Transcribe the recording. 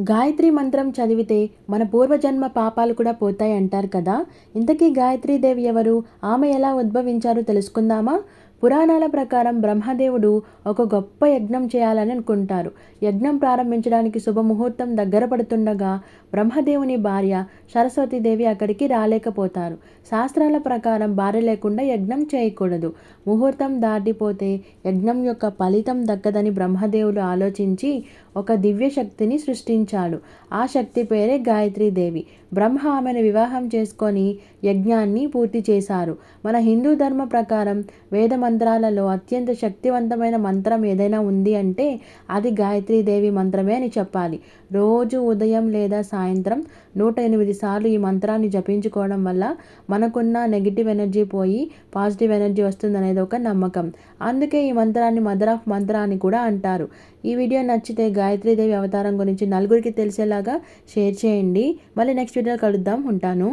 గాయత్రి మంత్రం చదివితే మన పూర్వజన్మ పాపాలు కూడా పోతాయి అంటారు కదా. ఇంతకీ గాయత్రీదేవి ఎవరు? ఆమె ఎలా ఉద్భవించారో తెలుసుకుందామా? పురాణాల ప్రకారం బ్రహ్మదేవుడు ఒక గొప్ప యజ్ఞం చేయాలని అనుకుంటారు. యజ్ఞం ప్రారంభించడానికి శుభముహూర్తం దగ్గర పడుతుండగా బ్రహ్మదేవుని భార్య సరస్వతీదేవి అక్కడికి రాలేకపోతారు. శాస్త్రాల ప్రకారం భార్య లేకుండా యజ్ఞం చేయకూడదు. ముహూర్తం దాటిపోతే యజ్ఞం యొక్క ఫలితం దక్కదని బ్రహ్మదేవుడు ఆలోచించి ఒక దివ్య శక్తిని సృష్టించాడు. ఆ శక్తి పేరే గాయత్రీదేవి. బ్రహ్మ ఆమెను వివాహం చేసుకొని యజ్ఞాన్ని పూర్తి చేశారు. మన హిందూ ధర్మ ప్రకారం వేద మంత్రాలలో అత్యంత శక్తివంతమైన మంత్రం ఏదైనా ఉంది అంటే అది గాయత్రీదేవి మంత్రమే అని చెప్పాలి. రోజు ఉదయం లేదా సాయంత్రం నూట ఎనిమిది సార్లు ఈ మంత్రాన్ని జపించుకోవడం వల్ల మనకున్న నెగిటివ్ ఎనర్జీ పోయి పాజిటివ్ ఎనర్జీ వస్తుందనేది ఒక నమ్మకం. అందుకే ఈ మంత్రాన్ని మదర్ ఆఫ్ మంత్ర అని కూడా అంటారు. ఈ వీడియో నచ్చితే గాయత్రీదేవి అవతారం గురించి నలుగురికి తెలిసేలాగా షేర్ చేయండి. మళ్ళీ నెక్స్ట్ వీడియో కలుద్దాం. ఉంటాను.